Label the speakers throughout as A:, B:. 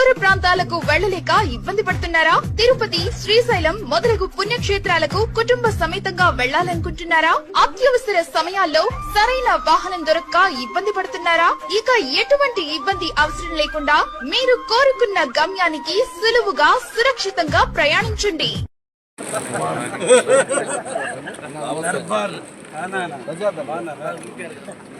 A: దూర ప్రాంతాలకు వెళ్ళలేక ఇబ్బంది పడుతున్నారా? తిరుపతి శ్రీశైలం మొదలగు పుణ్యక్షేత్రాలకు కుటుంబ సమేతంగా వెళ్ళాలనుకుంటున్నారా అత్యవసర సమయాల్లో సరైన వాహనం దొరక్క ఇబ్బంది పడుతున్నారా? ఇక ఎటువంటి ఇబ్బంది అవసరం లేకుండా మీరు కోరుకున్న గమ్యానికి సులువుగా సురక్షితంగా ప్రయాణించండి.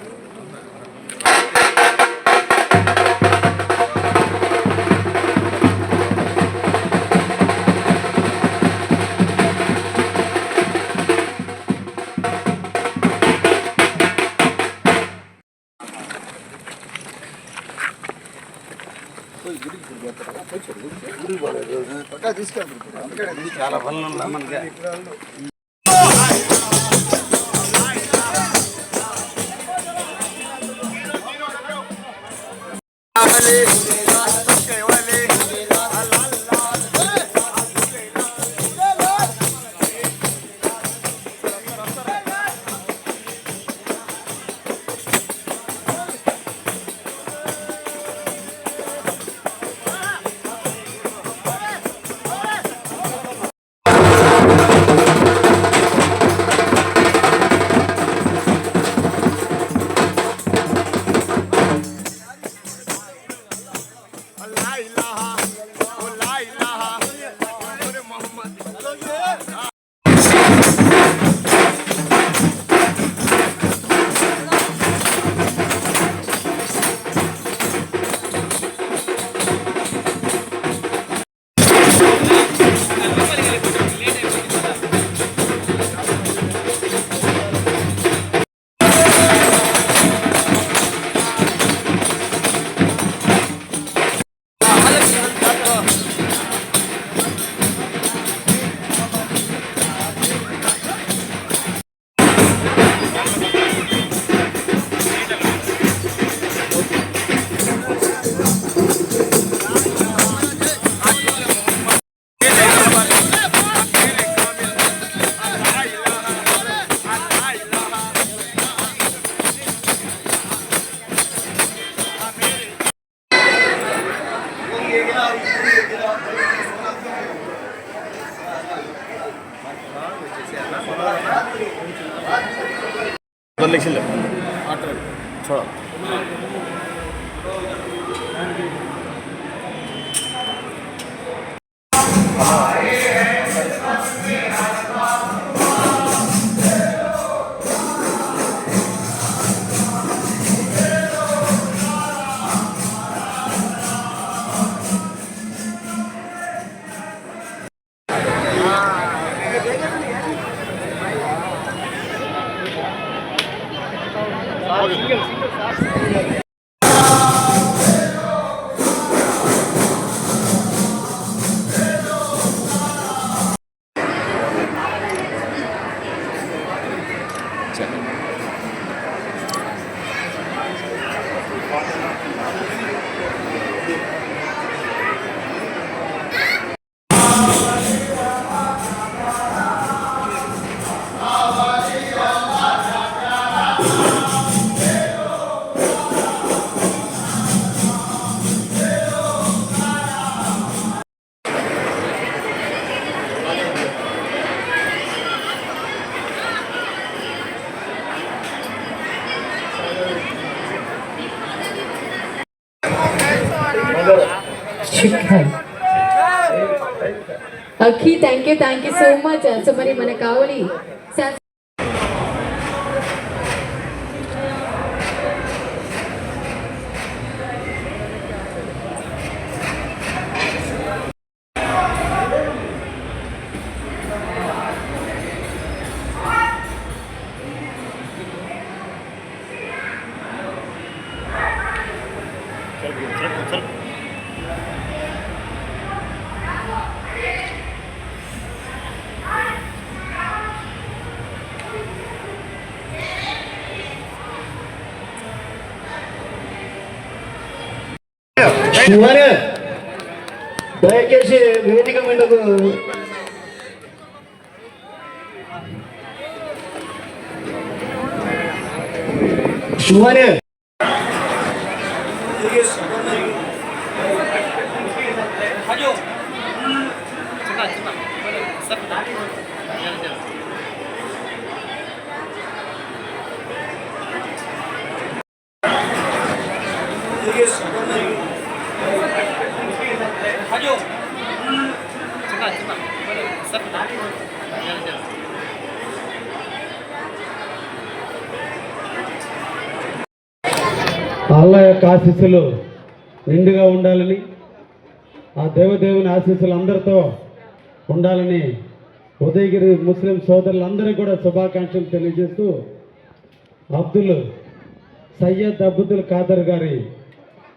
B: చాలా పనులు ఉన్నాయి మనకి. লিখছিলেন?
C: ছড়া single single Akhi thank you thank you so much so మరి మనకు కావాలి
D: ശിവന് ദയക്കേശ് വേദിക്ക് വീണ്ടത് ശിവന്
B: అల్లా యొక్క ఆశీస్సులు నిండుగా ఉండాలని ఆ దేవదేవుని ఆశీస్సులు అందరితో ఉండాలని ఉదయగిరి ముస్లిం సోదరులందరికీ కూడా శుభాకాంక్షలు తెలియజేస్తూ అబ్దుల్ సయ్యద్ అబ్దుల్ ఖాదర్ గారి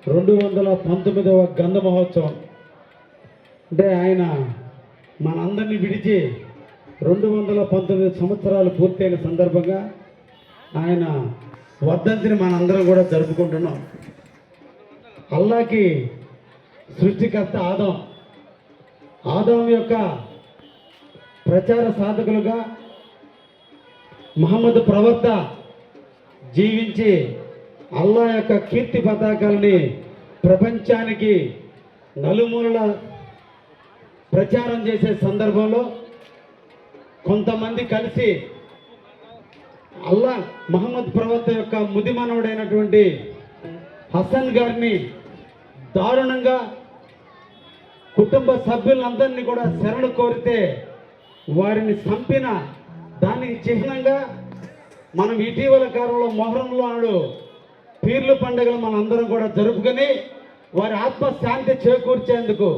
B: రెండు వందల పంతొమ్మిదవ గంధ మహోత్సవం. అంటే ఆయన మనందరినీ విడిచి రెండు వందల పంతొమ్మిది సంవత్సరాలు పూర్తయిన సందర్భంగా ఆయన వర్ధంతిని మనందరం కూడా జరుపుకుంటున్నాం. అల్లాకి సృష్టికర్త ఆదం. ఆదం యొక్క ప్రచార సాధకులుగా మహమ్మద్ ప్రవర్త జీవించి అల్లా యొక్క కీర్తి పతాకాలని ప్రపంచానికి నలుమూలల ప్రచారం చేసే సందర్భంలో కొంతమంది కలిసి అల్లా మహమ్మద్ ప్రవక్త యొక్క ముదిమనవుడైనటువంటి హసన్ గారిని దారుణంగా కుటుంబ సభ్యులందరినీ కూడా శరణు కోరితే వారిని చంపిన దానికి చిహ్నంగా మనం ఇటీవల కాలంలో మొహరంలో నాడు పీర్లు పండుగలు మనందరం కూడా జరుపుకొని వారి ఆత్మశాంతి చేకూర్చేందుకు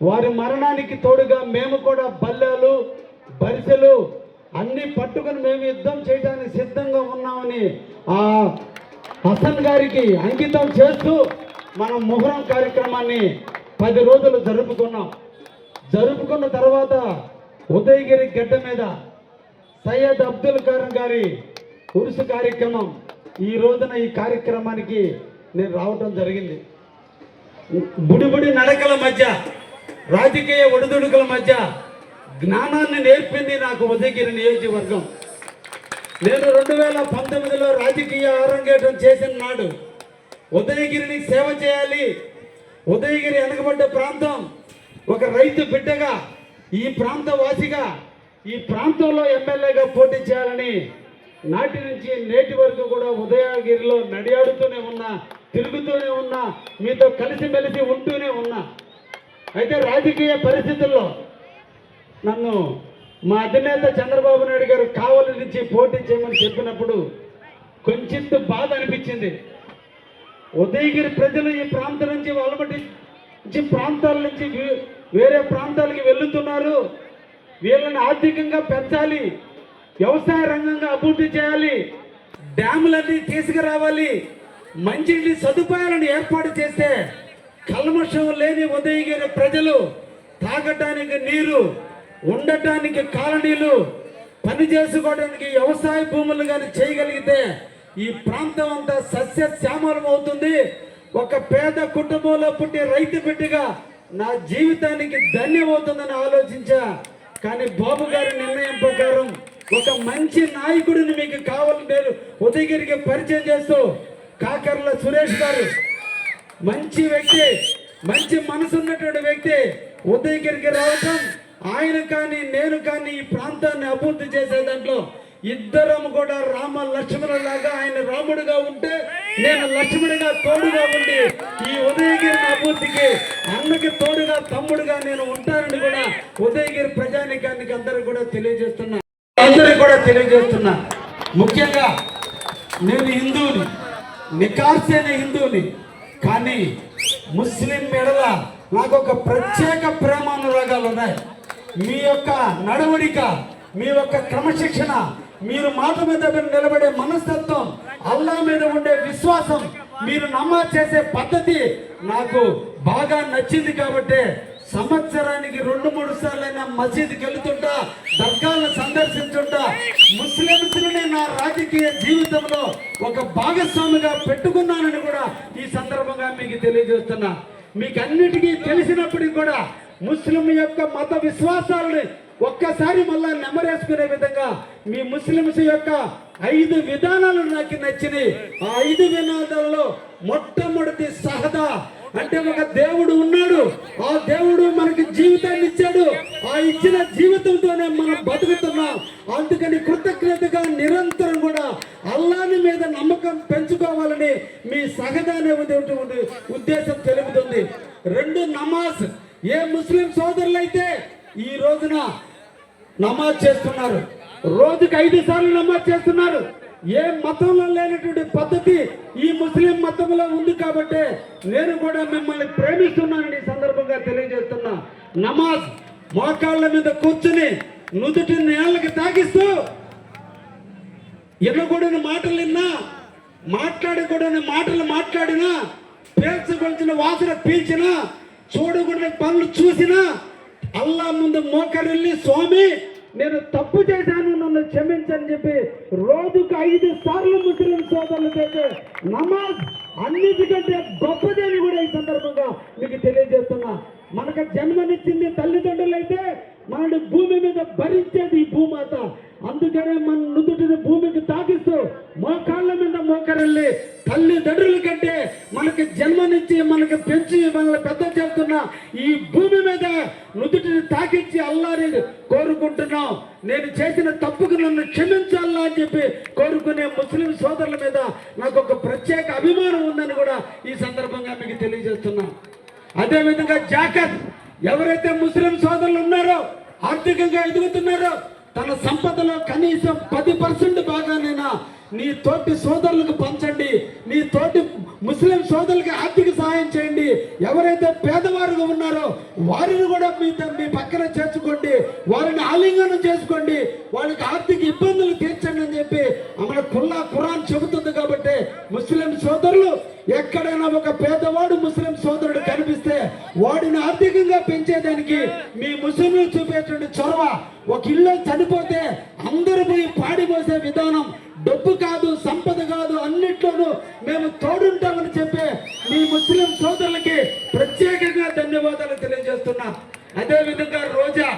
B: వారి మరణానికి తోడుగా మేము కూడా బల్లెలు బరిసెలు అన్ని పట్టుకుని మేము యుద్ధం చేయడానికి సిద్ధంగా ఉన్నామని ఆ హసన్ గారికి అంకితం చేస్తూ మనం మొహరం కార్యక్రమాన్ని పది రోజులు జరుపుకున్నాం. జరుపుకున్న తర్వాత ఉదయగిరి గడ్డ మీద సయ్యద్ అబ్దుల్ కరీం గారి ఉరుసు కార్యక్రమం ఈ రోజున ఈ కార్యక్రమానికి నేను రావటం జరిగింది. బుడిబుడి నడకల మధ్య రాజకీయ ఒడిదుడుకుల మధ్య జ్ఞానాన్ని నేర్పింది నాకు ఉదయగిరి నియోజకవర్గం. నేను రెండు వేల పంతొమ్మిదిలో రాజకీయ అరంగేటం చేసిన నాడు ఉదయగిరిని సేవ చేయాలి. ఉదయగిరి వెనకబడ్డ ప్రాంతం ఒక రైతు బిడ్డగా ఈ ప్రాంత వాసిగా ఈ ప్రాంతంలో ఎమ్మెల్యేగా పోటీ చేయాలని నాటి నుంచి నేటి వరకు కూడా ఉదయగిరిలో నడియాడుతూనే ఉన్నా తిరుగుతూనే ఉన్నా మీతో కలిసిమెలిసి ఉంటూనే ఉన్నా. అయితే రాజకీయ పరిస్థితుల్లో నన్ను మా అధినేత చంద్రబాబు నాయుడు గారు కావలి నుంచి పోటీ చేయమని చెప్పినప్పుడు కొంచెం బాధ అనిపించింది. ఉదయగిరి ప్రజలు ఈ ప్రాంతం నుంచి వలబడి ప్రాంతాల నుంచి వే- వేరే ప్రాంతాలకి వెళ్తున్నారు. వీళ్ళని ఆర్థికంగా పెంచాలి వ్యవసాయ రంగంగా అభివృద్ధి చేయాలి డ్యాములన్నీ తీసుకురావాలి మంచి సదుపాయాలను ఏర్పాటు చేస్తే కల్మషం లేని ఉదయగిరి ప్రజలు తాగటానికి నీరు ఉండటానికి కాలనీలు పని చేసుకోవడానికి వ్యవసాయ భూములు కానీ చేయగలిగితే ఈ ప్రాంతం అంతా సస్య శ్యామలం అవుతుంది. ఒక పేద కుటుంబంలో పుట్టి రైతు బిడ్డగా నా జీవితానికి ధన్యమవుతుందని ఆలోచించా. కానీ బాబు గారి నిర్ణయం ప్రకారం ఒక మంచి నాయకుడిని మీకు కావాలని నేను ఉదయగిరికి పరిచయం చేస్తూ కాకర్ల సురేష్ గారు మంచి వ్యక్తి మంచి మనసు ఉన్నటువంటి వ్యక్తి ఉదయగిరికి రావటం ఆయన కానీ నేను కానీ ఈ ప్రాంతాన్ని అభివృద్ధి చేసే దాంట్లో ఇద్దరం కూడా రామ లక్ష్మణులాగా ఆయన రాముడుగా ఉంటే నేను లక్ష్మణుడిగా తోడుగా ఉండి ఈ ఉదయగిరి అభివృద్ధికి అన్నకి తోడుగా తమ్ముడుగా నేను ఉంటానని కూడా ఉదయగిరి ప్రజానికానికి అందరూ కూడా తెలియజేస్తున్నా. అందరూ కూడా తెలియజేస్తున్నా. ముఖ్యంగా నేను హిందువుని నికార్సైన హిందువుని కానీ ముస్లిం మెడల నాకు ఒక ప్రత్యేక ప్రేమానురాగాలు ఉన్నాయి. మీ యొక్క నడవడిక మీ యొక్క క్రమశిక్షణ మీరు మాట మీద నిలబడే మనస్తత్వం అల్లా మీద ఉండే విశ్వాసం మీరు నమాజ్ చేసే పద్ధతి నాకు బాగా నచ్చింది కాబట్టి సంవత్సరానికి రెండు మూడు సార్లైనా మసీద్కి వెళుతుంటా దర్గాలను సందర్శించుంటా ముస్లింస్ని నా రాజకీయ జీవితంలో ఒక భాగస్వామిగా పెట్టుకున్నానని మీకు తెలియజేస్తున్నా. మీకు అన్నిటికీ తెలిసినప్పటికి కూడా ముస్లిం యొక్క మత విశ్వాసాలని ఒక్కసారి మళ్ళా నెమరేసుకునే విధంగా మీ ముస్లిమ్స్ యొక్క ఐదు విధానాలు నాకు నచ్చినాయి. ఆ ఐదు వినోదాల్లో మొట్టమొదటి సహదా అంటే ఒక దేవుడు ఉన్నాడు. ఆ దేవుడు మనకి జీవితాన్ని ఇచ్చాడు. ఆ ఇచ్చిన జీవితంతోనే మనం బతుకుతున్నాం. అందుకని కృతజ్ఞతగా నిరంతరం కూడా అల్లాని మీద నమ్మకం పెంచుకోవాలని మీ సహజానే ఉండేటువంటి ఉద్దేశం తెలుపుతుంది. రెండు నమాజ్. ఏ ముస్లిం సోదరులైతే ఈ రోజున నమాజ్ చేస్తున్నారు. రోజుకి ఐదు సార్లు నమాజ్ చేస్తున్నారు. ఏ మతంలో లేనటువంటి పద్ధతి ఈ ముస్లిం మతంలో ఉంది కాబట్టి నేను కూడా మిమ్మల్ని ప్రేమిస్తున్నానని సందర్భంగా తెలియజేస్తున్నా. నమాజ్ మోకాళ్ళ మీద కూర్చుని నుదుటి నేలకి తాగిస్తూ వినకూడని మాటలు విన్నా మాట్లాడకూడని మాటలు మాట్లాడినా పీల్చవలసిన వాసన పీల్చినా చూడకూడని పనులు చూసినా అల్లా ముందు మోకరిల్లి స్వామి నేను తప్పు చేశాను నన్ను క్షమించని చెప్పి రోజుకు ఐదు సార్లు ముస్లిం సోదరులు చేసే నమాజ్ అన్నిటికంటే గొప్పదని కూడా ఈ సందర్భంగా మీకు తెలియజేస్తున్నా. మనకు జన్మనిచ్చింది తల్లిదండ్రులు అయితే మనని భూమి మీద భరించేది ఈ భూమాత. అందుకనే మన నుదుటిని భూమికి తాకిస్తూ మోకాళ్ళ మీద మోకరెళ్ళి తల్లిదండ్రుల కంటే మనకి జన్మనిచ్చి మనకి పెంచి మనల్ని పెద్ద చేస్తున్న ఈ భూమి మీద నుదుటిని తాకిచ్చి అల్లారి కోరుకుంటున్నాం నేను చేసిన తప్పుకు నన్ను క్షమించాలా అని చెప్పి కోరుకునే ముస్లిం సోదరుల మీద నాకు ఒక ప్రత్యేక అభిమానం ఉందని కూడా ఈ సందర్భంగా మీకు తెలియజేస్తున్నాం. అదేవిధంగా జాకత్ ఎవరైతే ముస్లిం సోదరులు ఉన్నారో ఆర్థికంగా ఎదుగుతున్నారో తన సంపదలో కనీసం పది పర్సెంట్ భాగానైనా నీ తోటి సోదరులకు పంచండి. నీ తోటి ముస్లిం సోదరులకి ఆర్థిక సహాయం చేయండి. ఎవరైతే పేదవారుగా ఉన్నారో వారిని కూడా మీ మీ పక్కన చేర్చుకోండి. వారిని ఆలింగనం చేసుకోండి. వాళ్ళకి ఆర్థిక రోజా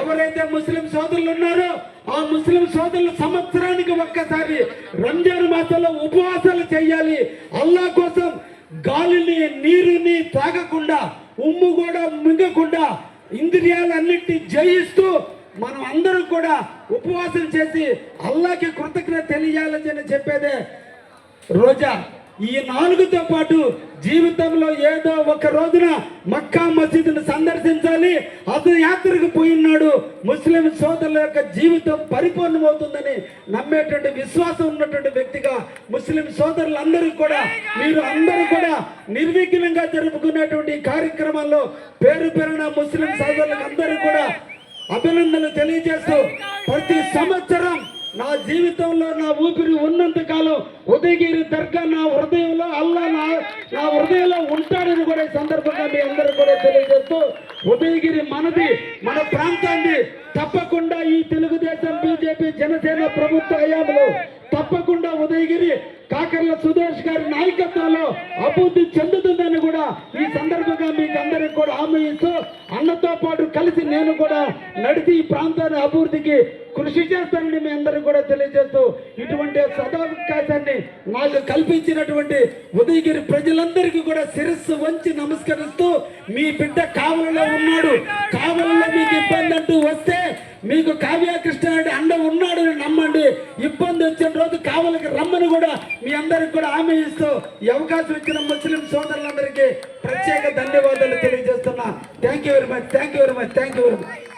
B: ఎవరైతే ముస్లిం సోదరులు ఉన్నారో ఆ ముస్లిం సోదరులు సంవత్సరానికి ఒక్కసారి రంజాన్ మాసంలో ఉపవాసాలు చేయాలి. అల్లా కోసం గాలిని నీరుని తాగకుండా ఉమ్ము కూడా మింగకుండా ఇంద్రియాలన్నిటిని జయిస్తూ మనం అందరం కూడా ఉపవాసం చేసి అల్లాకి కృతజ్ఞత తెలియాలని చెప్పేదే రోజా. ఈ నాలుగుతో పాటు జీవితంలో ఏదో ఒక రోజున మక్కా మసీదును సందర్శించాలి. అతను యాత్రకు పోయినాడు. ముస్లిం సోదరుల యొక్క జీవితం పరిపూర్ణమవుతుందని నమ్మేటువంటి విశ్వాసం ఉన్నటువంటి వ్యక్తిగా ముస్లిం సోదరులందరూ కూడా మీరు అందరూ కూడా నిర్విఘ్నంగా జరుపుకునేటువంటి కార్యక్రమాల్లో పేరు పేరున ముస్లిం సోదరులకు అందరూ కూడా అభినందనలు తెలియజేస్తూ ప్రతి సంవత్సరం నా జీవితంలో నా ఊపిరి ఉన్నంత కాలం ఉదయగిరి దర్గా నా హృదయంలో అల్లా నా నా హృదయంలో ఉంటాడని కూడా సందర్భంగా మీ అందరూ కూడా తెలియజేస్తూ ఉదయగిరి మనది మన ప్రాంతాన్ని తప్పకుండా ఈ తెలుగుదేశం బీజేపీ జనసేన ప్రభుత్వ హయాంలో తప్పకుండా ఉదయగిరి కాకర్ల సుదేష్ గారి నాయకత్వంలో అభివృద్ధి చెందుతుందని కూడా ఈ సందర్భంగా మీకు అందరికి కూడా హామీ ఇస్తూ అన్నతో పాటు కలిసి నేను కూడా నడిచి ఈ ప్రాంతాన్ని అభివృద్ధికి కృషి చేస్తానని మీ అందరికి కూడా తెలియజేస్తూ ఇటువంటి సదావకాశాన్ని నాకు కల్పించినటువంటి ఉదయగిరి ప్రజలందరికీ కూడా శిరస్సు వంచి నమస్కరిస్తూ మీ బిడ్డ కావలలో ఉన్నాడు. కావలలో మీకు ఇబ్బంది అంటూ వస్తే మీకు కావ్య కృష్ణ అంటే అండ ఉన్నాడు అని నమ్మండి. ఇబ్బంది వచ్చిన రోజు కావలకి రమ్మని కూడా మీ అందరికి కూడా హామీ ఇస్తూ ఈ అవకాశం ఇచ్చిన ముస్లిం సోదరులందరికీ ప్రత్యేక ధన్యవాదాలు తెలియజేస్తున్నా. Thank you very much thank you very much thank you very much